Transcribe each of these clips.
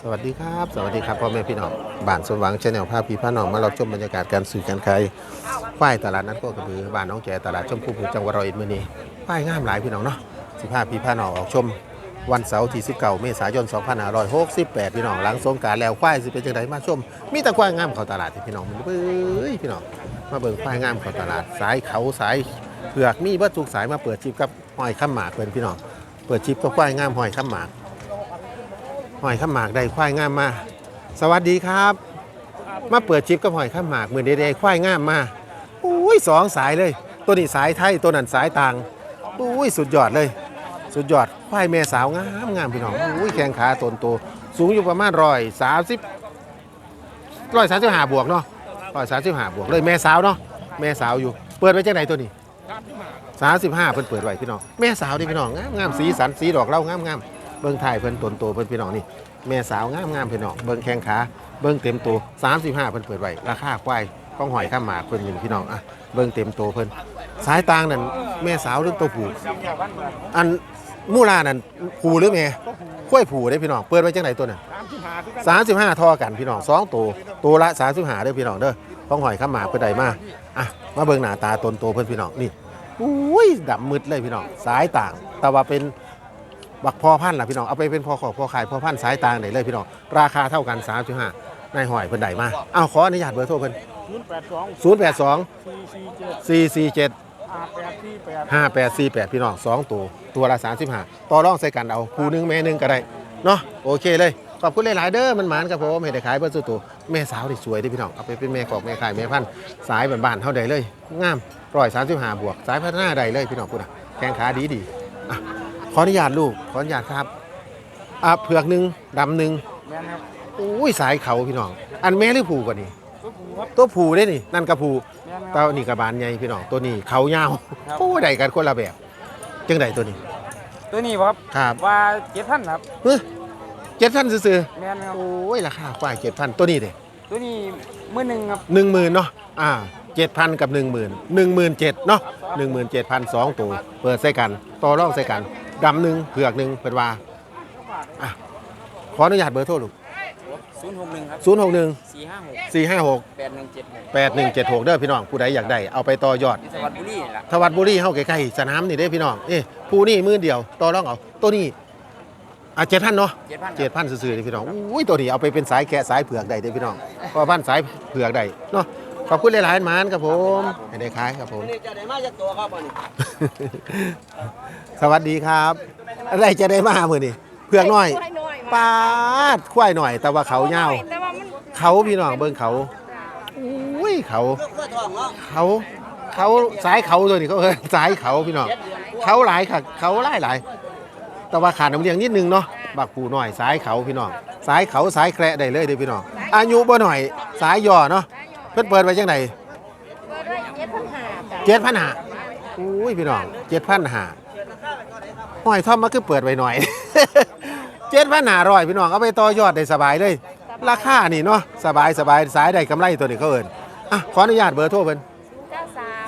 สวัสดีครับ สวัสดีครับพ่อแม่พี่น้องบ้านสมหวังชาแนลภาพพี่พาน้องมาเราชมบรรยากาศการสื่อการขายควายตลาดนัดโคกระบือบ้านน้องแก่ตลาดชมพูภูจังหวัดร้อยเอ็ดมื้อนี้ควายงามหลายพี่น้องเนาะสิพาพพี่พาน้องออกชม วันเสาร์ที่19เมษายน2568พี่น้องหลังสงกรารแล้วควายสิเป็นจังไดมาชม มีแต่ควายงามเข้าตลาดที่พี่น้องมันเบ้ยพี่น้องมาเบิ่งควายงามเข้าตลาดสายเขาสายเผือกมีเบิดทุกสายมาเปิดจิบกับหอยข้ามหมากเพิ่นพี่น้องเปิดจิบกับควายงามหอยข้ามหมาก หอยข้ามหมากได้ควายงามมา สวัสดีครับ มาเปิดชิปกับหอยข้ามหมากมือเดๆควายงามมาอุ้ยสองสายเลย ตัวนี้สายไทยตัวนั้นสายต่างอุ้ยสุดยอดเลย สุดยอดควายแม่สาวงามงามพี่น้องอุ้ยแข้งขาตนโตสูงอยู่ประมาณร้อยสามสิบร้อยสามสิบห้าบวกเนาะร้อยสามสิบห้าบวกเลยแม่สาวเนาะแม่สาวอยู่ เปิดไว้จากไหนตัวนี้สามสิบห้าเพิ่นเปิดไว้พี่น้องแม่สาวดิพี่น้องงามงามสีสันสีดอกเล่างามงาม เบิ้งไทายเพิ่นตนโตเพิ่นพี่น้องนี่แม่สาวงามงามพี่น้องเบิ้งแข้งขาเบิ้งเต็มตัว35เพิ่นเปิดไว้ราคาควายต้องหอยข้ามหมากเพิ่นอยู่พี่น้องอะเบิ้งเต็มตัวเพิ่นสายตางนั่นแม่สาวหรือตัวผู้อันมูลานั่นผู้หรือแม่ควยผู้ได้พี่น้องเปิดไว้จังไหนตัวนั้น35ทอกันพี่น้องสองตัวตัวละ35เด้อพี่น้องเด้อต้องหอยข้ามหมากเพิ่นได้มาอะมาเบิ่งหน้าตาตนโตเพิ่นพี่น้องนี่อุ้ยดำมืดเลยพี่น้องสายต่าง แต่ว่าเป็น บักพอพันธุ์ล่ะพี่น้องเอาไปเป็นพอขอพอขายพอพันธุ์สายต่างได้เลยพี่น้องราคาเท่ากัน3.5นายหอยเพิ่นได้มาอ้าวขออนุญาตเบอร์โทรเพิ่นศูนย์แปดสอง082สี่สี่เจ็ด447ห้าแปดสี่แปด5848 พี่น้อง2ตัวตัวละ35ต่อรองใส่กันเอาคู่หนึงแม่หนึงก็ได้เนาะโอเคเลยขอบคุณหลายๆเด้อมันหมานครับผมให้ได้ขายเบิ่สุดตัวแม่สาวนี่สวยเด้อพี่น้องเอาไปเป็นแม่กอกแม่ขายแม่พันธุ์สายบ้านๆเท่าใดเลยงาม135บวก สายพัฒนาใดเลยพี่น้องพูดนะแข้งขาดีดีๆอะ ขออนุญาตลูก ขออนุญาตครับอะเผือกหนึงดำหนึงแม่นครับอุ้ยสายเขาพี่น้อง อันแม่หรือผูกว่านี่ ตัวผูครับตัวผูได้นี่ นั่นกระผูแม่นคเต้ารับนี่กระบาลใหญ่พี่น้อง ตัวนี้เขายาวครับ โอ้ได้กันคนละแบบ จังไดตัวนี้ ตัวนี้บ่ครับครับว่าเจ็ดพันครับเฮ้ยเจ็ดพันซื้อแม่นคๆรับโอ้ยราคาควายเจ็ดพันตัวนี้เด้ตัวนี้มือหนึ่งครับหนึ่งหมื่นเนาะ อ่าเจ็ดพันกับหนึ่งหมื่นหนึ่งหมื่นเจ็ดเนาะหนึ่งหมื่นเจ็ดพันสองตัว เปิดใส่กัน ต่อรองใส่กัน ดำหนึ่งเผือกหนึ่งเป็นว่าอะขออนุญาตเบอร์โทรลูกศูนย์หกหนึ่งครับศูนย์หกหนึ่งสี่ห้าหกสี่ห้าหกแปดหนึ่งเจ็ดหกแปดหนึ่งเจ็ดหกเด้อพี่น้องผู้ใดอยากได้เอาไปต่อยอดที่สวัสดิ์บุรีนี่ล่ะทวัดบุรีเฮาใกล้ๆสนามนี่เด้พี่น้องเอ้ผู้นี่มือเดียวต่อรองเอาตัวนี้อะเจ็ดพันเนาะ เจ็ดพันเจ็ดพันซื่อๆเด้พี่น้อง อุ้ย ตัวนี้เอาไปเป็นสายแกะสายเผือกได้เด้พี่น้องพอพันสายเผือกได้เนาะ ขอบคุณหลายๆหมานครับผมให้ได้ขายครับผมนี่จะได้มาจากตัวครับอันนี้สวัสดีครับอะไรจะได้มามื้อนี้เผือกน้อยควายน้อยปาดควายหน่อย แต่ว่าเขายาวแต่ว่ามันเขาพี่น้องเบิ่งเขาอุ้ยเขาเพื่อทองเนาะเขา เขาสายเขาตัวนี้เขาเอิ้นสายเขาพี่น้องเขาหลายค่ะ เขาหลายหลายแต่ว่าขาดน้ำเลี้ยงนิดนึงเนาะบักปูหน่อยสายเขาพี่น้องสายเขาสายแคระได้เลยเด้อพี่น้องอายุบ่หน่อยสายย่อเนาะเพิ่นเปิดไว้จังไดเปิดไว้เจ็ดพันห้าจ้ะเจ็ดพันหาอุ้ยพี่น้องเจ็ดพันหาห้อยทอมมาคือเปิดไว้หน่อย เจ็ดพันหาร้อยพี่น้องเอาไปต่อยอดได้สบายเลย ราคานี่เนาะสบายสบายสายได้กำไรตัวนี้เขาเอิ้นอะขออนุญาตเบอร์โทรเพิ่น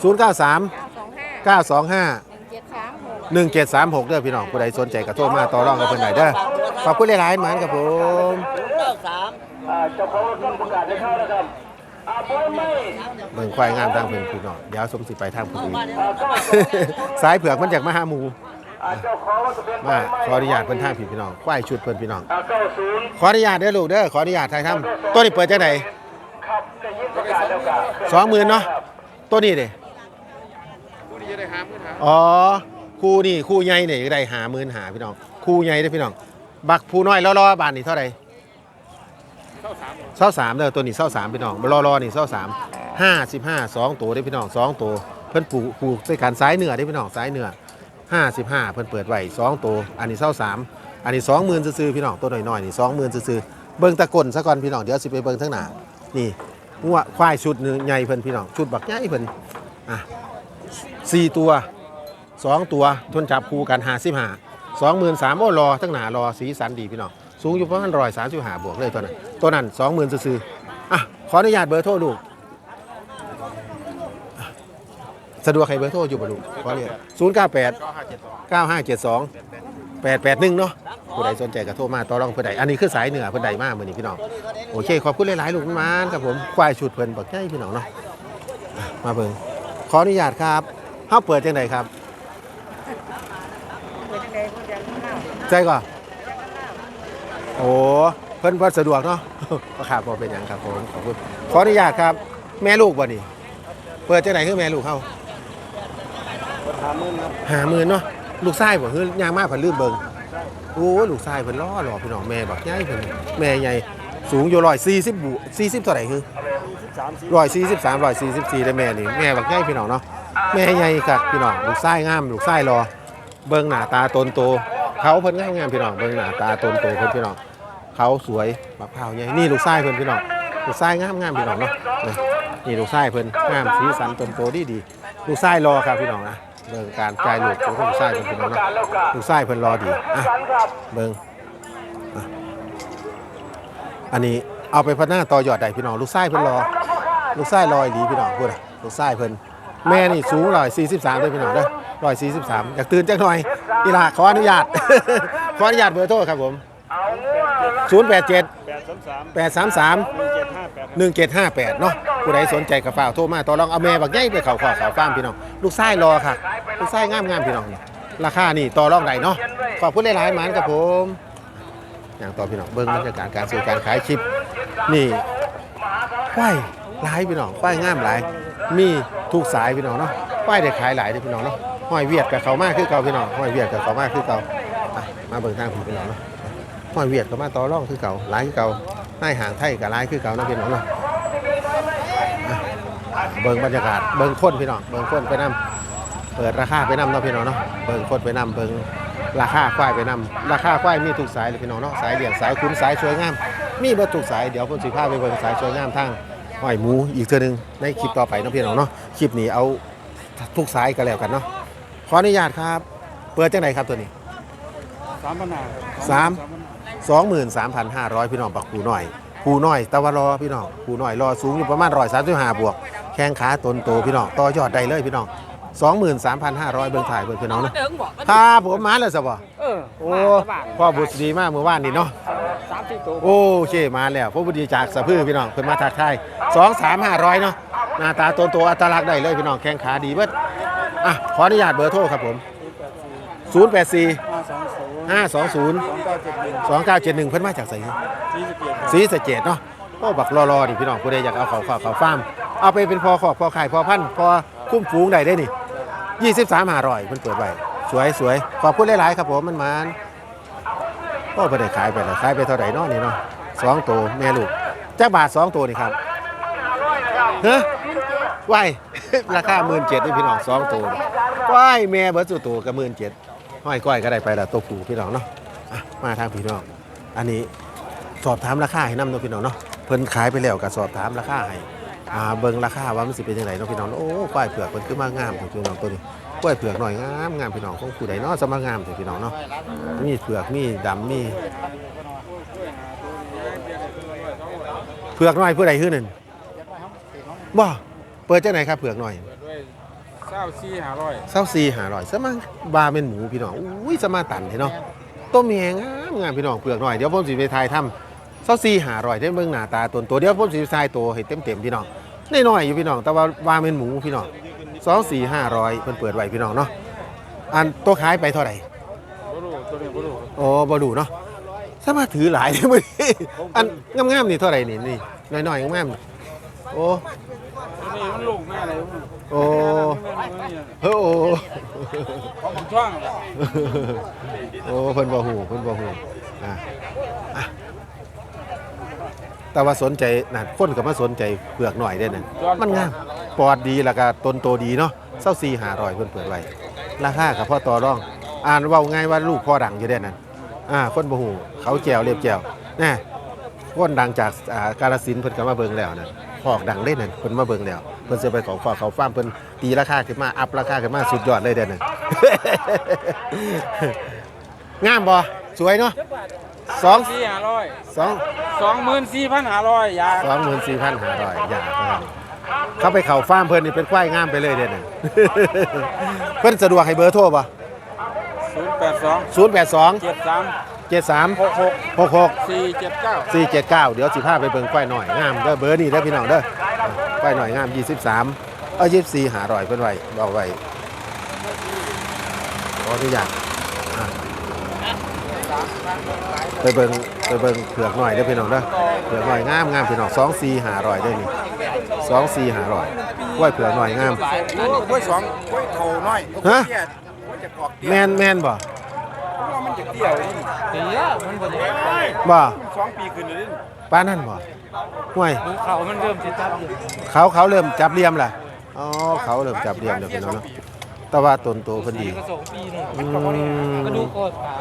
ศูนย์เก้าสาม093เก้าสองห้า925หนึ่งเจ็ดสามหก1736เด้อพี่น้องผู้ใดสนใจก็โทรมาต่อรองกับเพิ่นได้เด้อขอบคุณหลายๆหมานครับผมเก้าสาม เบิ่งควายงามทางเพิ่นพี่น้องเดี๋ยวสมสิไปทางผู้อื่นสายเผือกมันจากมาหาหมูมาขออนุญาตเพิ่นทางพี่พี่น้องควายชุดเพิ่นพี่น้องขออนุญาตเด้อลูกเด้อขออนุญาตถ่ายทำตัวนี้เปิดจังได20,000เนาะตัวนี้เด้อ๋อคู่นี่คู่ใหญ่นี่ได้50,000หาพี่น้องคู่ใหญ่เด้อพี่น้อง บักผู้น้อยรอๆบานนี่เท่าไหร่ เศร้าสามเด้อตัวนี้เศร้าสามพี่น้องรอรอนี่เศร้าสามห้าสิบห้าสองตัวได้พี่น้องสองตัวเพิ่นปลูกปลูกใส่การซ้ายเหนือได้พี่น้องซ้ายเหนือห้าสิบห้าเพิ่นเปิดไว้สองตัวอันนี้เศร้าสามอันนี้สองหมื่นซื้อพี่น้องตัวน้อยๆนี่สองหมื่นซื้อเบิ่งตะกลซะก่อนพี่น้องเดี๋ยวสิไปเบิ่งทั้งหน้านี่งัวควายชุดหนึงใหญ่เพิ่นพี่น้องชุดบักใหญ่เพิ่นอะสี่ตัวสองตัวทนจับคู่กันห้าสิบห้าสองหมื่นสามโอ้รอทั้งหนารอสีสันดีพี่น้องสูงอยู่ประมาณร้อยสามสิบห้าบวกเลยตัวนั้น ตัวนั้นสองหมื่นซื้ออะขออนุญาตเบอร์โทรลูกสะดวกให้เบอร์โทรอยู่บ่ลูกขอเรียนศูนย์เก้าแปดเก้าห้าเจ็ดสองแปดแปดหนึ่งเนาะผู้ใดสนใจก็โทรมาต่อรองผู้ใดอันนี้คือสายเหนือผู้ใดมากเหมือนี้พี่น้องโอเคขอบคุณหลายๆลูกมานครับผมควายชุดเพิ่นบอกใช่พี่น้องเนาะมาเบิ่งขออนุญาตครับเฮาเปิดจังไดครับใจก่อนโอ้ เพิ่นเพิ่นสะดวกเนาะ ก็ขาดบ่เป็นหยังครับผมขอบคุณขออนุญาตครับ แม่ลูกบ่นี่เปิดจังไดคือแม่ลูกเฮาถามมึงครับหาหมื่นเนาะลูกชายบ่คือย่างมาเพิ่นลืมเบิ่งโอ้ลูกชายเพิ่นล้อหล่อพี่น้องแม่บักใหญ่เพิ่นแม่ใหญ่สูงอยู่140บุ40เท่าไหร่คือสามสิบร้อยสี่สิบสามร้อยสี่สิบสี่ได้แม่นี่แม่บักใหญ่พี่น้องเนาะแม่ใหญ่กักพี่น้องลูกไส้งามลูกไส้รอ เบิ่งหน้าตาตนโตเขาเพิ่นงามงามพี่น้องเบิ่งหน้าตาตนโตเพิ่นพี่น้อง เขาสวยบักเผาวใหญ่นี่ลูกไส้เพิ่นพี่น้องลูกไส้งามงามพี่น้องเนาะนี่ลูกไส้เพิ่นงามสีสันตนโตดีดีลูกไส้รอครับพี่น้องนะเบิ่งการจ่ายลูกของลูกไส้เพิ่นพี่น้องเนาะลูกไส้เพิ่นรอดีอะเบิ่งอะอันนี้เอาไปพัฒนาต่อยอดได้พี่น้องลูกไส้เพิ่นรอ ลูกไส้ลอยหลีพี่น้องพูดอะลูกไส้เพิ่นแม่นี่สูงร้อยสี่สิบสามด้วยพี่น้องเด้อร้อยสี่สิบสามอยากตื่นจักหน่อยอีหล่าขออนุญาตขออนุญาตเบอร์โทรครับผม ศูนย์แปดเจ็ดแปดสามสามแปดสามสามหนึ่งเจ็ดห้าแปดหนึ่งเจ็ดห้าแปดเนาะผู้ใดสนใจกับฝ่ากโทรมาต่อรองเอาแม่บักใหญ่ไปเขาขอเขาฟาร์มพี่น้องลูกไส้รอค่ะ ลูกไส้งามงามๆพี่น้องนี่ราคานี่ต่อรองได้เนาะขอบคุณหลายๆหมานครับผม อย่างต่อพี่น้องเบิ้งบรรยากาศการซื้อการขายคลิป นี่ควายหลายพี่น้องควายงามหลาย มีทุกสายพี่น้องเนาะควายได้ขายหลายเด้อพี่น้องเนาะห้อยเวียดกับเขามากคือเก่าพี่น้องห้อยเวียดกับเขามากคือเก่าอะมาเบิ่งทางพี่พี่น้องเนาะ ห้อยเวียดก็มาต่อรองคือเก่าหลายคือเก่านายห่างไทยกับหลายคือเก่าเนาะพี่น้องเนาะอะเบิ่งบรรยากาศเบิ่งคนพี่น้องเบิ่งคนไปนํเปิดราคาไปนํเนาะพี่น้องเนาะเบิ่งคนไปนํเบิ่งราคาควายไปนํราคาควายมีทุกสายเลยพี่น้องเนาะสายเลี้ยงสายคุ้นสายสวยงาม มีเบิดทุกสายเดี๋ยวผมสิพาไปเบิ่งสายสวยงามทางห้อยหมูอีกเทื่อหนึงในคลิปต่อไปเนาะพี่น้องเนาะคลิปนี้เอาทุกสายกันแล้วกันเนาะขออนุญาตครับ เปิดจังไหนครับตัวนี้สามปัญหาสาม 23,500 พี่น้องปักผูน้อยผูน้อยตะวันรอพี่น้องผูน้อยรอสูงอยู่ประมาณ135บวก แข้งขาตนโตพี่น้องต่อยอดได้เลยพี่น้อง23,500เบิ่งถ่ายเบิ่งพี่น้องเนาะครับผมมาแล้วสบ่เออโอ้พ่อบุตรดีมากเมื่อวานนี่เนาะสามสี่ตัวโอเคมาแล้วพระบุตรดีจากสะพือพี่น้องเพิ่นมาทักทายสองสามห้าร้อยเนาะหน้าตาโตโตอัตลักษณ์ได้เลยพี่น้องแข้งขาดีเบิดอะขออนุญาตเบอร์โทรครับผม0 8 4 ห้าสองศูนย์5 2สองเก้าเจ็ดหนึ่ง0 2 9 7 1เพิ่นมาจากไสสี่สิบเจ็ดศรีสะเกดเนาะโอ้บักรอๆนี่พี่น้องผู้ใดอยากเอาเขาเขาเขาฟาร์มเอาไปเป็นพอขอบพอขายพอพันธุ์พอคุ้มฟูงได้ได้นี่23 500เพิ่นเปิดไว้สวยสวยขอบคุณหลายๆครับผมมันมันโอ้บ่ได้ขายไปแล้วขายไปเท่าไหร่เนาะนี่เนาะสองตัวแม่ลูกจักบาทสองตัวนี่ครับเฮ้ไหวราคาหมื่นเจ็ดนี่พี่น้องสองตัวนี่ไหวแม่เบิร์ดสุตัวกับหมื่นเจ็ด ห้อยก้อยก็ได้ไปละตัวผูพี่น้องเนาะอะมาทางพี่น้องอันนี้สอบถามราคาให้นำเนาะพี่น้องเนาะเพิ่นขายไปแล้วก็สอบถามราคาให้อ่าเบิ่งราคาว่ามันสิเป็นยังไงเนาะพี่น้องโอ้ควายเผือกเพิ่นคือมางามของพี่น้องตัวนี้ควายเผือกหน่อยงามงามพี่น้องของผู้ใดเนาะสมางามถึงพี่น้องเนาะมีเผือกมีดำมีเผือกหน้อยผู้ใดคือนั่นบ่เปิดจังไหนครับเผือกหน้อย เก้าสี่ห้าร้อยเศร้าซีหาร่อยสมาบาเป็นหมูพี่น้องอุ้ยสมาตันเนาะต้มแหงงามงามพี่น้องเปลือกหน่อยเดี๋ยวผมสิไปทายทำเศร้าซีหาร่อยได้เบิ่งหน้าตาตนตัวเดี๋ยวผมสิไปทายตัวให้เต็มเต็มๆพี่น้องน้อยๆอยู่พี่น้องแต่ว่าบาเป็นหมูพี่น้องสองสี่ห้าร้อยเพิ่นเปิดไว้พี่น้องเนาะอันตัวขายไปเท่าไหร่บรูตัวนี้บรูโอ้บ่ดูเนาะสามารถถือหลายได้มื้อนี้อันงามๆนี่เท่าไหร่นี่นี่น้อยๆงามๆนี่โอ้ตัว นี้มันลูกแม่อะไรโอ้เฮ้อโอ้ของช่องโอ้เพิ่นบ่ฮู้เพิ่นบ่ฮู้อะอะแต่ว่าสนใจนั่นคนก็มาสนใจเปลือกหน่อยเด้นั่นมันงามปอดดีแล้วก็ต้นโตดีเนาะ24 500เพิ่นเปิดไว้ราคาก็พอต่อรอง อ่านเว้าง่ายว่าลูกพ่อดังอยู่เด้นั่นอ่าคนบ่ฮู้เขาแจวเรียบแจวแน่คนดังจากอ่ากาฬสินธุ์เพิ่นก็มาเบิ่งแล้วนั่น พอกดังเด้นั่นเพิ่นมาเบิ่งแล้วเพิ่นสิไปของขอเขาฟาร์มเพิ่นตีราคาขึ้นมาอัพราคาขึ้นมาสุดยอดเลยเด้นั่น งามบ่สวยเนาะสองสี่ห้าร้อยสอง สองหมื่นสี่พันห้าร้อยยาสองหมื่นสี่พันห้าร้อยอย่าเพิ่นเขาไปเข่าฟาร์มเพิ่นนี่เป็นควายงามไปเลยเด่น เพิ่นสะดวกให้เบอร์โทรบ่ศูนย์แปแปดสองศูนย์แปดสองเจ็ดสาม เจ็ดสามหกหกหกหกสี่เจ็ดเก้าสี่เจ็ดเก้าเดี๋ยวสิพาไปเบิ่งควายหน่อยงามเด้อเบอร์นี่เด้อพี่น้องเด้อควายหน่อยงามยี่สิบสามเออยี่สิบสี่หาร่อยเพิ่นไว้บอกไว้ขออนุญาตอะไปเบิ่งไปเบิ่งเผือกหน่อยเด้อพี่น้องเด้อเผือกหน่อยงามงามพี่น้องสองสี่หาร่อยเด้อนี่สองสี่หาร่อยกล้วยเผือกหน่อยงามกล้วยสองกล้วยโถน้อยฮะกล้วยจะกอกเตี้ยแมนแมนบ่เพราะ ว่ามันจะเตี้ยเลยนี่เตี้ยมันบ่ได้บ่สองปีขึ้นเลยนี่ป้านนั่นบ่ห่วยดูเขามันเริ่มจะจับอยู่เขาเขาเริ่มจับเหลี่ยมล่ะอ๋อเขาเริ่มจับเหลี่ยมแล้วพี่น้องเนาะแต่ว่าตนโตเพิ่นดีก็สองปีนี่อืมก็ดูโคตรขา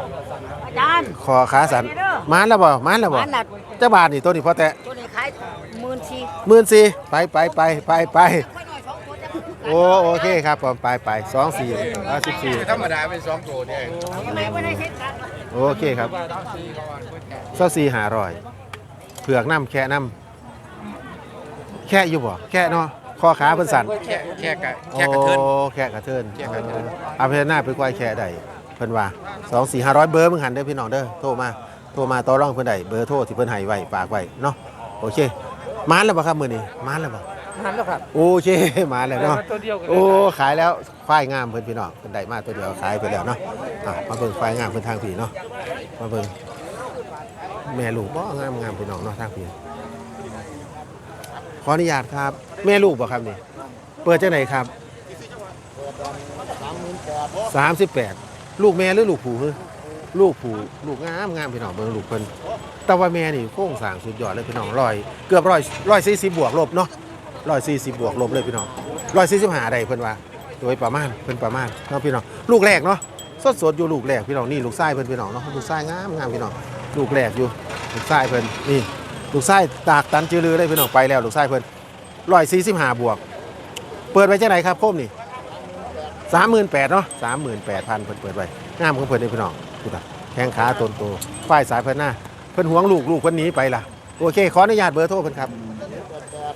อาจารย์คอขาสันมานแล้วบ่มานแล้วบ่มันน่ะเจ้าบาทนี่ตัวนี้พอแต่ตัวนี้ขายหมื่นสี่หมื่นสี่ไปไปไปไปไป โอ้โอเคครับผมไปไปสองสี่อ่าสิบสี่ธรรมดาเป็นสองตัวเนี่ยทำไมไม่ได้เช็คกันโอเคครับเส้าสี่หาร่อยเผือกน้ำแค่น้ำแค่อยู่บ่แค่เนาะคอขาเพิ่นสั่นแค่แค่กะแค่กระเทินโอ้แค่กระเทินแค่กระเทินเอาเพนหน้าไปควายแค่ใดเพิ่นว่าสองสี่ห้าร้อยเบอร์มึงหันเด้อพี่น้องเด้อโทรมาโทรมาต่อรองเพิ่นได้เบอร์โทรที่เพิ่นให้ไว้ฝากไว้เนาะโอเคมานแล้วบ่ครับมื้อนี้มานแล้วบ่ นั่นแล้วครับโอเคมาแล้วเนาะตัวเดียวกันโอ้ขายแล้วควายงามเพิ่นพี่น้องเพิ่นได้มาตัวเดียวขายไปแล้วเนาะอะมาเบิ่งควายงามเพิ่นทางพี่เนาะมาเบิ่งแม่ลูกบ่งามงามพี่น้องเนาะทางพี่ขออนุญาตครับ แม่ลูกบ่ครับนี่เปิดจังไหนครับ38ลูกแม่หรือลูกผู้คือลูกผู้ลูกงามงามพี่น้องเบิ่งลูกเพิ่นแต่ว่าแม่นี่โค้งสร้างสุดยอดเลยพี่น้องร้อยเกือบร้อยร้อยสี่สิบบวกลบเนาะ ร้อยสี่สิบบวกลบเลยพี่น้องร้อยสี่สิบห้าได้เพิ่นว่า โดยประมาณเพิ่นประมาณเนาะพี่น้องลูกแรกเนาะสดสดๆอยู่ลูกแรกพี่น้องนี่ลูกไส้เพิ่นพี่น้องเนาะลูกไส้งามงามพี่น้องลูกแรกอยู่ลูกไส้เพิ่นนี่ลูกไส้ตากตันจือลือเลยพี่น้องไปแล้วลูกไส้เพิ่นร้อยสี่สิบห้าบวก เปิดไว้จังไหนครับโคมนี่สามหมื่นแปดเนาะสามหมื่นแปดพันเพิ่นเปิดไว้งามของเพิ่นเลยพี่น้องพูดอะแข้งขาตนโตฝ้ายสายเพิ่นหน้าเพิ่นหวงลูกลูกเพิ่นหนีไปล่ะโอเคขออนุญาตเบอร์โทรเพิ่นครับ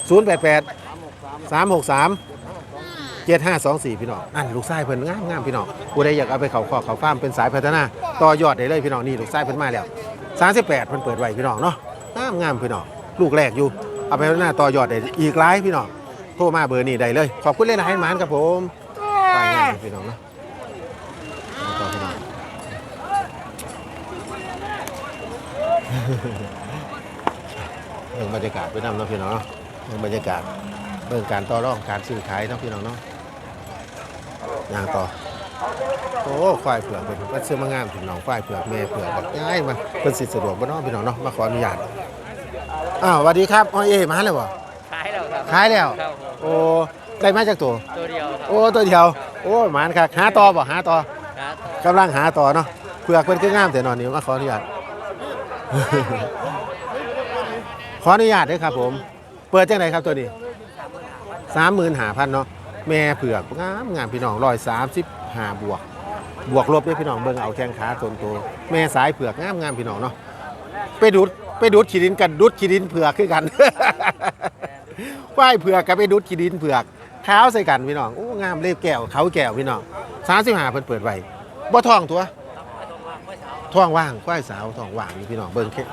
ศูนย์แปดแปด สามหกสามเจ็ดห้าสองสี่พี่น้องนั่นลูกไส้เพิ่นงามงามพี่น้องผู้ใดอยากเอาไปเขาคอกเขาฟาร์มเป็นสายพัฒนา ต่อยอดได้เลยพี่น้องนี่ลูกไส้เพิ่นมาแล้วสามสิบแปดเพิ่นเปิดไว้พี่น้องเนาะงามงามพี่น้องลูกแรกอยู่ เอาไปพัฒนาต่อยอดได้อีกหลายพี่น้องโทรมาเบอร์นี้ได้เลย ขอบคุณเลยนให้หมานครับผมไปงานพี่น้องเนาะต่องเรื่องบรรยากาศไปนำเนาะพี่น้องเรื่องบรรยากาศ เรื่องการต่อรองการซื้อขายเนาะพี่น้องเนาะย่างต่อโอ้ควายเผือกเป็นมันซื้อมางามพี่น้องควายเผือกแม่เผือกแบบง่ายมันเป็นสิทธิ์สะดวกบ่เนาะพี่น้องเนาะมาขออนุญาตอ้าวสวัสดีครับอ้อยเอ๋มาแล้วบ่ขายแล้วครับขายแล้วครับผมโอ้ได้มาจากตัวตัวเดียวครับโอ้ตัวเดียวโอ้หมานครับหาต่อบ่หาต่อครับกำลังหาต่อเนาะเผือกเป็นคืองามแต่นอนนี้มาขออนุญาตขออนุญาตด้วยครับผม เปิดจังไหนครับตัวนี้ สามหมื่นหาพันเนาะแม่เผือกงามงามพี่น้องร้อยสามสิบห้าบวก บวกลบด้วยพี่น้องเบิ่งเอาแข้งขาตนโตแม่สายเผือกงามงามพี่น้องเนาะไปดูดไปดูดขีดินกันดูดขีดินเผือกคือกันควายเผือกกับไปดูดขีดินเผือกเท้าใส่กันพี่น้องโอ้งามเล็บแก้วเขาแก้วพี่น้องสามสิบห้าเพิ่นเปิดไว้บ่ทองตัวท้องว่างควายสาวท้องว่างนี่พี่น้องเบิ่งแค่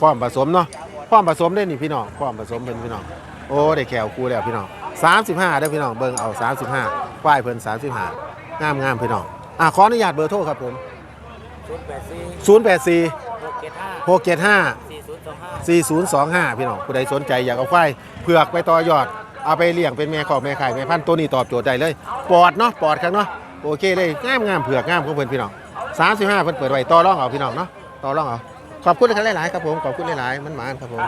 พร้อมผสมเนาะพร้อมผสมได้นี่พี่น้องพร้อมผสมเป็นพี่น้องโอ้ได้แขวคูแล้วพี่น้อง 35ได้อพี่น้องเบิ่งเอา 35ควายเพิ่น35งามงามพี่น้องอะขออนุญาตเบอร์โทรครับผมศูนย์แปดสี่084หกเจ็ดห้า675สี่ศูนย์สองห้า4025 พี่น้องผู้ใดสนใจอยากเอาควายเผือกไปต่อยอด เอาไปเลี้ยงเป็นแม่ขอกแม่ไข่แม่พันธุ์ตัวนี้ตอบโจทย์ได้เลย ปอดเนาะปอดครั้งเนาะโอเคเลยงามงามเผือกงามของเพิ่นพี่น้อง35เพิ่นเปิดไว้ต่อรองเอาพี่น้องเนาะต่อรองเอา ขอบคุณครับหลายๆครับผมขอบคุณหลายๆมันหมานครับผม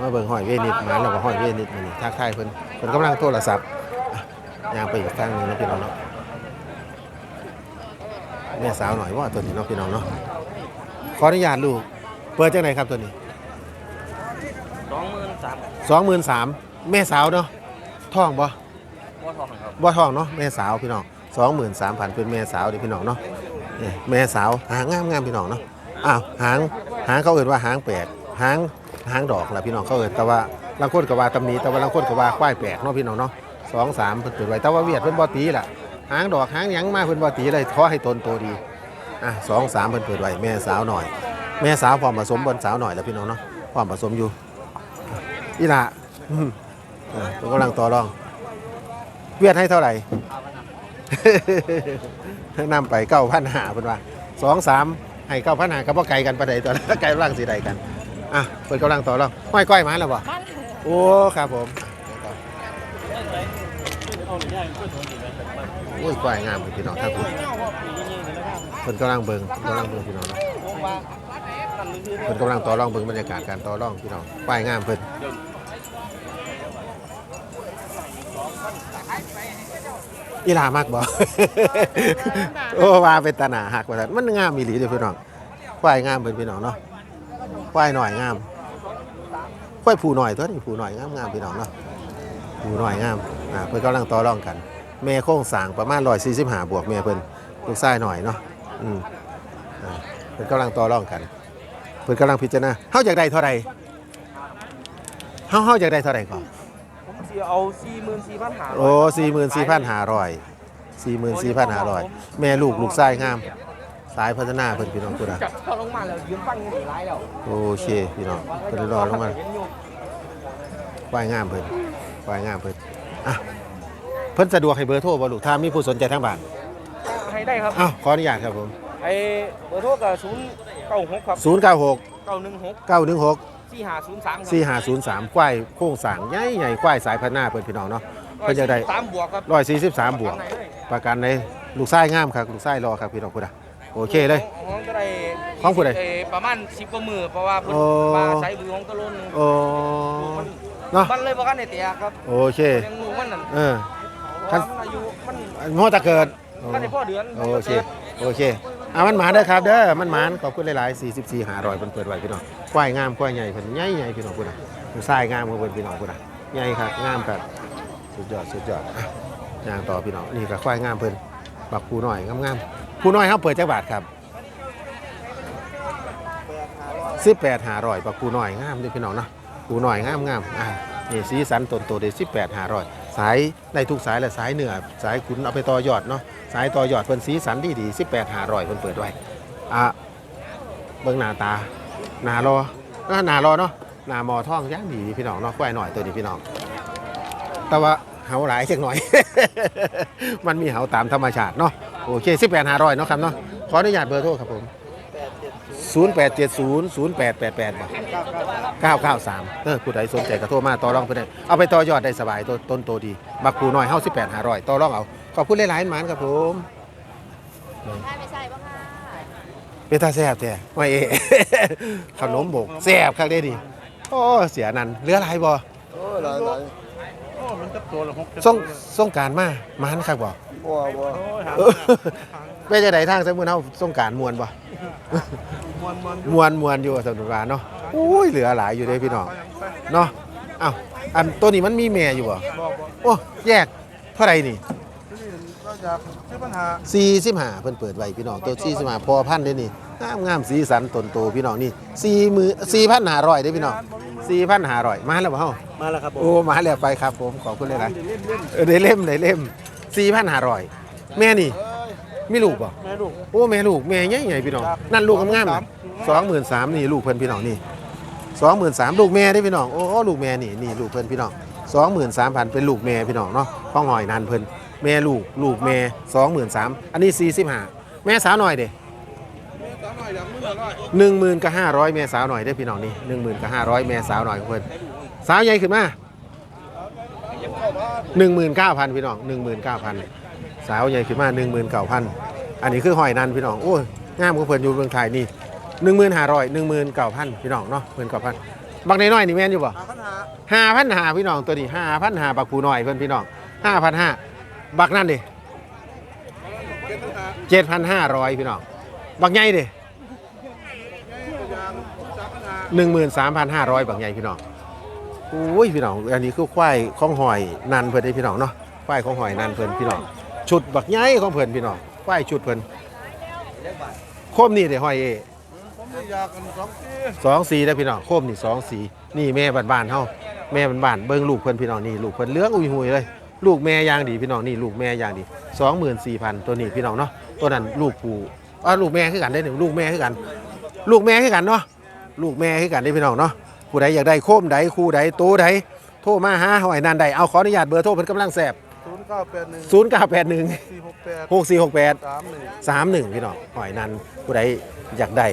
มาเบิ่งห้อยเวนิดหมานแล้วก็ห้อยเวนิดมันนี่ทักทายเพิ่นเพิ่นกำลังโทรศัพท์อะย่างไปอีกทางหนึงนะพี่น้องเนาะแม่สาวหน่อยว่าตัวนี้เนาะพี่น้องเนาะขออนุญาตลูกเปิดจังไหนครับตัวนี้สองหมื่นสามสองหมื่นสามแม่สาวเนาะท้องบ่ว่าทองครับบ่ท้องเนาะแม่สาวพี่น้องสองหมื่นสามพันเป็นแม่สาวเดิพี่น้องเนาะนี่แม่สาวหางงามงามพี่น้องเนาะ อ้าวหางหางเขาเอ่นว่าหางแปลกหางหางดอกละพี่น้องเขาเอ่นแต่ว่าลังคนก็ว่าตำหนี้แต่ว่าลังคนก็ว่าควายแปลกเนาะพี่น้องเนาะสองสามเพิ่นเปิดไว้แต่ว่าเวียดเพิ่นบ่ตีล่ะหางดอกหางหยังมาเพิ่นบ่ตีเลยขอให้ตนโตดีอะสองสามเพิ่นเปิดไว้แม่สาวหน่อย แม่สาวพร้อมผสมบนสาวหน่อยแล้วพี่น้องเนาะพร้อมผสมอยู่อีหละอืมอะกำลังต่อรอง เวียดให้เท่าไหร่นำไปเก้าพันหาเพิ่นว่าสองสาม ให้เก้าพันหากับว่าไกลกันประเดี๋ยวตอนนั้นไกลร่างสีใดกันอะเพิ่นกำลังต่อรองห้อยก้อยมาแล้วบ่โอ้ครับผมโอ้ยก้อยงามพี่น้องครับผมเพิ่นกำลังเบิ่งกำลังเบิ่งพี่น้องเนาะเพิ่นกำลังต่อรองเบิ่งบรรยากาศการต่อรองพี่น้องก้อยงามเพิ่น อีหลามากบ่ โอ้ว่าเป็นตาหนาหักว่าซั่นมันงามอีหลีเด้อพี่น้องก้อยงามเพิ่นพี่น้องเนาะก้อยหน่อยงามค่อยผูหน่อยตัวนี้ผูหน่อยงามงามพี่น้องเนาะผูหน่อยงามอ่าเพิ่นกำลังต่อรองกัน แม่โค้งสร้างประมาณ145บวกแม่เพิ่นลูกชายหน่อยเนาะอืมอ่าเพิ่นกำลังต่อรองกันเพิ่นกำลังพิจารณาเฮาอยากได้เท่าไหร่เฮาเฮาอยากได้เท่าไหร่ก่อน ผมสิเอาสี่หมื่นสี่พันหาโอ้44,500 44,500แม่ลูกลูกชายงาม สายพัฒนาเพิ่นพี่น้องพุ่นน่ะจับเข้าลงมาแล้วยืมฟังเงินหลายแล้วโอเคพี่น้องเพิ่นรอลงมาเห็นอยู่ควายงามเพิ่นควายงามเพิ่นอะเพิ่นสะดวกให้เบอร์โทรบ่ลูกถ้ามีผู้สนใจทางบ้านให้ได้ครับอ้าวขออนุญาตครับผมไอ้เบอร์โทรกับศูนย์เก้าหกครับ096เก้าหนึ่งหก916 สี่ห้าศูนย์สาม4503ควายโค้งสร้างใหญ่ๆควายสายพันธุ์หน้าเพิ่นพี่น้องเนาะเพิ่นจะได้สามบวกครับ143บวกไหนเลยประกันในลูกชายงามครับลูกชายรอครับพี่น้องพุ่นน่ะโอเคเลยของของก็ได้ของผู้ใดเอ่อประมาณสิบกว่ามือเพราะว่าเพิ่นโอ้มาใช้บือของตะลุนโอ้เนาะมันเลยบ่กันในเตียครับโอเคยังงูมันนั่นเออเพราะว่ามันอายุมันงอตะเกิดโอ้มันในพ่อเดือนโอเคโอเคเอามันหมาเด้อครับเด้อมันหมานขอบคุณหลายๆ44หารอยเพิ่นเปิดไว้พี่น้องควายงามควายใหญ่เพิ่นใหญ่ใหญ่พี่น้องพุ่นน่ะผู้ชายงามของเพิ่นพี่น้องพุ่นน่ะใหญ่ครับงามครับสุดยอดสุดยอดอะย่างต่อพี่น้องนี่ก็ควายงามเพิ่นบักผู้น้อยงามๆผู้น้อยเฮาเปิดจักบาทครับ18หารอยบักผู้น้อยงามเด้อพี่น้องเนาะผู้น้อยงามงามอะนี่สีสันต้นโตเด้18หาร้อย สายได้ทุกสายแหละสายเหนือสายขุนเอาไปต่อยอดเนาะสายต่อยอดเพิ่นสีสันดีดี18หารอยเพิ่นเปิดไว้อะเบิ่งหน้าตาหน้ารอเอ้อหน้ารอเนาะหน้ามอท่องย่างดีพี่น้องเนาะควายหน่อยตัวนี้พี่น้อง แต่ว่าเหาหลายจักหน่อย มันมีเหาตามธรรมชาติเนาะโอเค18หาร้อยเนาะครับเนาะขออนุญาตเบอร์โทรครับผม 0870 0888บ่993เออผู้ใดสนใจก็โทรมาต่อรองเพิ่นได้เอาไปต่อยอดได้สบายต้นต้นโตดีบักปูน้อยเฮา18 500ต่อรองเอาขอบคุณหลายๆหมานครับผมใช่ไม่ใช่ป่ะค่ะเป็นตาแซ่บแท้ไม่เอขนมบกแซ่บคักเด้ดิโอ้เสียนันเหลือหลายบ่โอ้หลายหลายโอ้มันจะตัวละหกส่งส่งกรารมาหมานคักบ่บัวบัวเออเป็นจังไดทางซักมื้อเฮาส่งกรารม่วนบ่ม วนมวนม่วนม่วนอยู่สำหรับว่าเนาะอุ้ยเหลือหลายอยู่เด้พี่น้องเนาะอ้าวอันตัวนี้มันมีแม่อยู่บ่บอกบอกโอ้แยกเท่าไหร่นี่ที่นี่ก็อยากชื่อปัญหา45เพิ่นเปิดไว้พี่น้องตัว45พอพันเด้นี่งามงามสีสันต้นโตพี่น้องนี่4มือ4,500เด้พี่น้อง4,500มาแล้วบ่เฮามาแล้วครับผมโอ้มาแล้วไปครับผมขอบคุณเลยนะเออได้เล่มได้เล่ม4,500แม่นี่มีลูกบ่แม่ลูกโอ้แม่ลูกแม่ใหญ่ๆพี่น้องนั่นลูกงามๆ น่ะ23,000นี่ลูกเพิ่นพี่น้องนี่23,000ลูกแม่เด้พี่น้องโอ้ลูกแม่นี่นี่ลูกเพิ่นพี่น้อง23,000เป็นลูกแม่พี่น้องเนาะข้องหอยนันเพิ่นแม่ลูกลูกแม่23,000อันนี้45แม่สาวหน่อยเด้สามหน่อยเดี๋ยวหนึ่งหมื่นกับห้าร้อยแม่สาวหน่อยได้พี่น้องนี่หนึ่งหมื่นกับห้าร้อยแม่สาวหน่อยเพิ่นสาวใหญ่ขึ้นมาหนึ่งหมื่นเก้าพันพี่น้องหนึ่งหมื่นเก้าพันสาวใหญ่ขึ้นมาหนึ่งหมื่นเก้าพันอันนี้คือหอยนันพี่น้องโอ้ยงามของเพิ่นอยู่เมืองไทยนี่ หนึ่งหมื่นห้าร้อยหนึ่งหมื่นเก้าพันพี่น้องเนาะหมื่นเก้าพันบักน้อยๆนี่แม่นอยู่บ่หาปัญหาห้าพันหาพี่น้องตัวนี้ห้าพันหาบักผูน้อยเพิ่นพี่น้องห้าพันห้าบักนั่นดิเก็บปัญหาเจ็ดพันห้าร้อยพี่น้องบักใหญ่ดิตัวอย่างสามปัญหาหนึ่งหมื่นสามพันห้าร้อยบางใหญ่พี่น้องอุ้ยพี่น้องอันนี้คือควายของหอยนันเพิ่นได้พี่น้องเนาะควายของหอยนันเพิ่นพี่น้องชุดบักใหญ่ของเพิ่นพี่น้องควายชุดเพิ่นโคมนี่เด้หอยเอ ผมไม่อยากกันสองทีสองสีได้อพี่น้องโคมนี่สองสีนี่แม่บ้านๆเฮาแม่บ้านๆเบิ่งลูกเพิ่นพี่น้องนี่ลูกเพิ่นเหลืองอุ้ยหุยเลย ลูกแม่อย่างดีพี่น้องนี่ลูกแม่อย่างดี24,000ตัวนี้พี่น้องเนาะตัวนั้นลูกปู่เออ๋อลูกแม่คือกันได้หนึ่งลูกแม่คือกัน ลูกแม่คือกันเนาะลูกแม่คือกันได้พี่น้องเนาะผู้ใดอยากได้โคมใดคู่ใดโตใดโทรมาหาหอยนันใดเอาขออนุญาตเบอร์โทรเพิ่นกำลังแสบศูนย์เก้าแปดหนึ่ง0 9 8 1สี่หกแปด6 4 6 8สามหนึ่งสามหนึ่งพี่น้องหอยนันผู้ใดอยากได้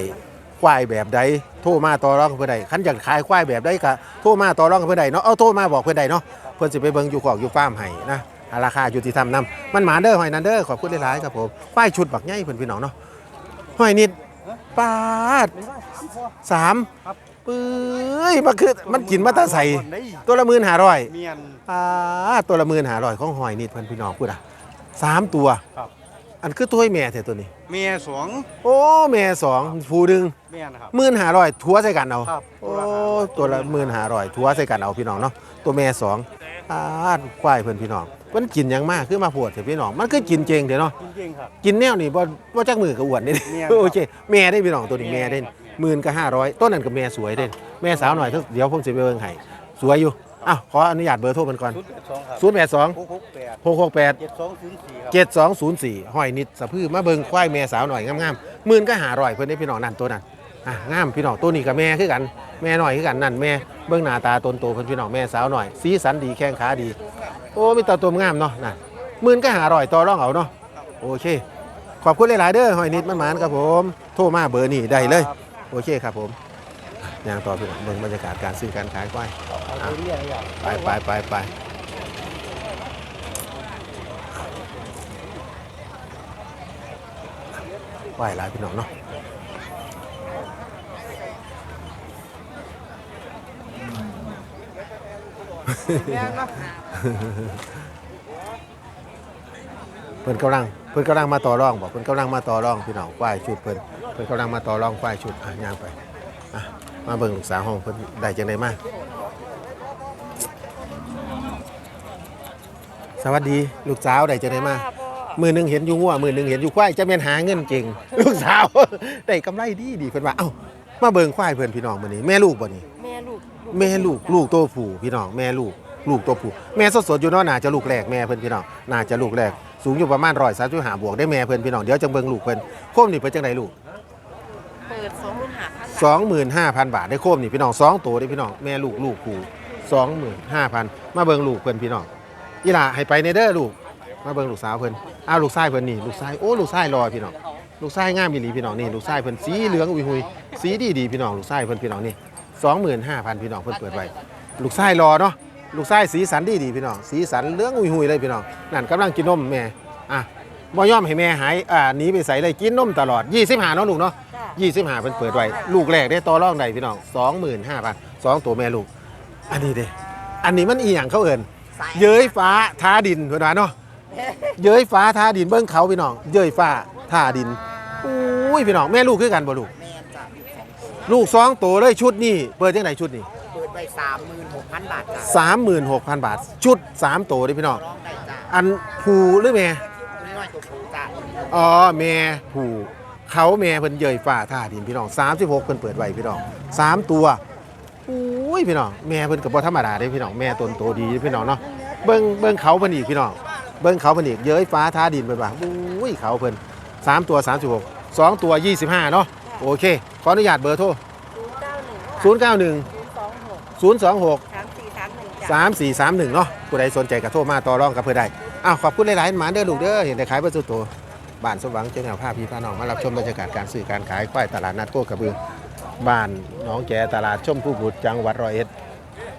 ควายแบบใดโทรมาต่อรองกับเพื่อใดคันอยากขายควายแบบใดก็โทรมาต่อรองกับเพื่อใดเนาะเอาโทรมาบอกเพื่อใดเนาะเพื่อนสิไปเบิ่งอยู่ขอกอยู่ฟาร์มให้นะอ่าราคาอยู่ที่ทำนำมันหมาเด้อหอยนันเด้อขอบคุณหลายๆครับผมควายชุดบักใหญ่เพื่อนพี่น้องเนาะหอยนิดปาดสามปื้ยมันคือมันกินมาแตาใส่ตัวละหมื่นห้าร้อยเมียนอ่าตัวละหมื่นห้าร้อยของหอยนิดเพื่อนพี่น้องพูดอะสามตัว ครับ อันคือตัวให้แม่เถอะตัวนี้ เมียสองโอ้แม่สองผู้ดึงเมียนะครับ หมื่นหาร้อยทัวใส่กันเอาครับ โอ้ตัวละหมื่นหาร้อยทัวใส่กันเอาพี่น้องเนาะตัวแม่สองอาดควายเพื่อนพี่น้องมันกินหยังมากคือมาปวดเถอะพี่น้องมันคือกินเจงเดี๋ยวเนาะจริงๆครับ กินแนวนี่บ่บ่จักมือกับอ้วนนี่แม่นโอเคแม่ได้พี่น้องตัวนี้แม่ได้หมื่นกับห้าร้อยต้นนั้นกับแม่สวยเด่นแม่สาวหน่อยเดี๋ยวผมสิไปเบิ่งให้สวยอยู่ อ้าวขออนุญาตเบอร์โทรมันก่อนศูนย์แปดสองครับ0 8 2หกหกแปด6 6 8เจ็ดสองศูนย์สี่ครับเจ็ดสองศูนย์สี่หอยนิดสะพื้มาเบิงควายแม่สาวหน่อยงามๆหมื่นก็หาร่อยเพื่อนได้พี่น้องนั่นตัวนั้นอะงามพี่น้องตัวนี้กับแม่คือกันแม่หน่อยคือกันนั่นแม่เบิ้งหน้าตาตนโตเพื่อนพี่น้องแม่สาวหน่อยสีสันดีแข้งขาดี โอ้มีแตาตัวงามเนาะนั่นหมื่นก็หาร่อยต่อรองเอาเนาะโอเค ขอบคุณหลายๆเด้อหอยนิดมันหมานครับผม โทรมาเบอร์นี่ได้เลย โอเคครับผม ย่างต่อพี่น้องเบิ่งบรรยากาศการซื้อการขายควายอะไปไปไปไปไหวหลายพี่น้องเนาะเพิ่นกำลังเพิ่นกำลังมาต่อรองบอกเพิ่นกำลังมาต่อรองพี่น้องควายชุดเพิ่นเพิ่นกำลังมาต่อรองควายชุดอะย่างไป อะมาเบิ่งลูกสาวห้องเพิ่นได้จังไดมาสวัสดีลูกสาวได้จังไดมา มือหนึงเห็นอยู่งัวมือหนึงเห็นอยู่ควายจะแม่นหาเงินเก่ง ลูกสาว ได้กำไรดีดีเพิ่นว่าเอ้ามาเบิ่งควายเพิ่นพี่น้องมื้อนี้แม่ลูกบ่นี่แม่ลูกแม่ลูกลูกตัวผู้พี่น้องแม่ลูกลูกตัวผู้แม่สดๆอยู่เนาะน่าจะลูกแรกแม่เพิ่นพี่น้องน่าจะลูกแรกสูงอยู่ประมาณร้อยสามจุดห้าบวกได้แม่เพิ่นพี่น้องเดี๋ยวจังเบิ่งลูกเพิ่นโคมนี่เพิ่นจังไดลูกเปิดสองห สองหมื่นห้าพันบาทได้โคมนี่พี่น้องสองตัวได้พี่น้องแม่ลูกลูกผู้สองหมื่นห้าพันมาเบิ่งลูกเพิ่นพี่น้องอีหล่าให้ไปในเด้อลูก มาเบิ่งลูกสาวเพิ่นอ้าวลูกชายเพิ่นนี่ลูกชายโอ้ลูกชายรอพี่น้องลูกชายงามอีหลีพี่น้องนี่ลูกชายเพิ่นสีเหลืองอุยหุยสีดีดีพี่น้องลูกชายเพิ่นพี่น้องนี่สองหมื่นห้าพันพี่น้องเพิ่นเปิดไว้ลูกชายรอเนาะลูกชายสีสันดีดีพี่น้องสีสันเหลืองอุยหุยเลยพี่น้องนั่นกำลังกินนมแม่อะบ่ยอมให้แม่หายอ่าหนีไปใส่เลยกินนมตลอด25เนาะลูกเนาะ จ้า25เพิ่นเปิดไว้ลูกแรกได้ต่อรองได้พี่น้อง25,000สองตัวแม่ลูก อันนี้เด้อันนี้มันอีหยังเขาเอิ้นเย้ยฟ้าท้าดินเพิ่นว่าเนาะเย้ยฟ้าท้าดินเบิ่งเขาพี่น้อง เย้ยฟ้าท้าดินอุ้ยพี่น้องแม่ลูกคือกันบ่ลูกแม่จ้ะลูกสองตัวเลยชุดนี้เปิดจังไดชุดนี้เปิดไปสามหมื่นหกพันบาทจ้ะสามหมื่นหกพันบาท ชุดสามตัวเด้พี่น้องร้องได้จ้ะอันผูหรือแม่น้อยตัวผูจ้ะอ๋อแม่ผู เขาแม่เพิ่นเยยฝ่าท่าดินพี่น้อง 36เพิ่นเปิดไว้พี่น้องสามตัวอุ้ยพี่น้องแม่เพิ่นก็บ่ธรรมดาเด้พี่น้องแม่ต้นโตดีพี่น้องเนาะเบิ่งเบิ่งเขาเพิ่นอีกพี่น้องเบิ่งเขาเพิ่นอีกเย้ยฟ้าท่าดินเพิ่นว่าอุ้ยเขาเพิ่นสามตัว36สองตัว 25 เนาะโอเค ขออนุญาตเบอร์โทรศูนย์เก้าหนึ่ง091ศูนย์สองหก026สามสี่สามหนึ่งจ้ะ3431 เนาะผู้ใดสนใจก็โทรมาต่อรองกับเพื่อได้อ้าวขอบคุณหลายๆหมาเด้อลูกเด้อเห็นแต่ขายเบอร์สุดโต บ้านสมหวังเจ้าแนวภาพพี่พาน้องมารับชมบรรยากาศการซื้อการขายควายตลาดนัดโคกระบือบ้านน้องแกตลาดชมผู้บุตรจังหวัดร้อยเอ็ด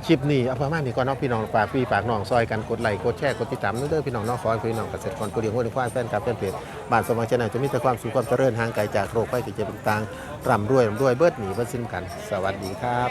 คลิปนี้เอาประมาณนี้ก่อนเนาะพี่น้องฝากพี่ฝากน้องซอยกันกดไลค์กดแชร์กดติดตามเด้อพี่น้องเนาะขอให้พี่น้องเกษตรกรผู้เลี้ยงวัวเลี้ยงควายแฟนคลับแฟนเพจบ้านสมหวังเจ้าแนวจะมีแต่ความสุขความเจริญห่างไกลจากโรคภัยไข้เจ็บต่างๆร่ำรวยร่ำรวยเบิดหนีเบิดสิ้นกัน สวัสดีครับ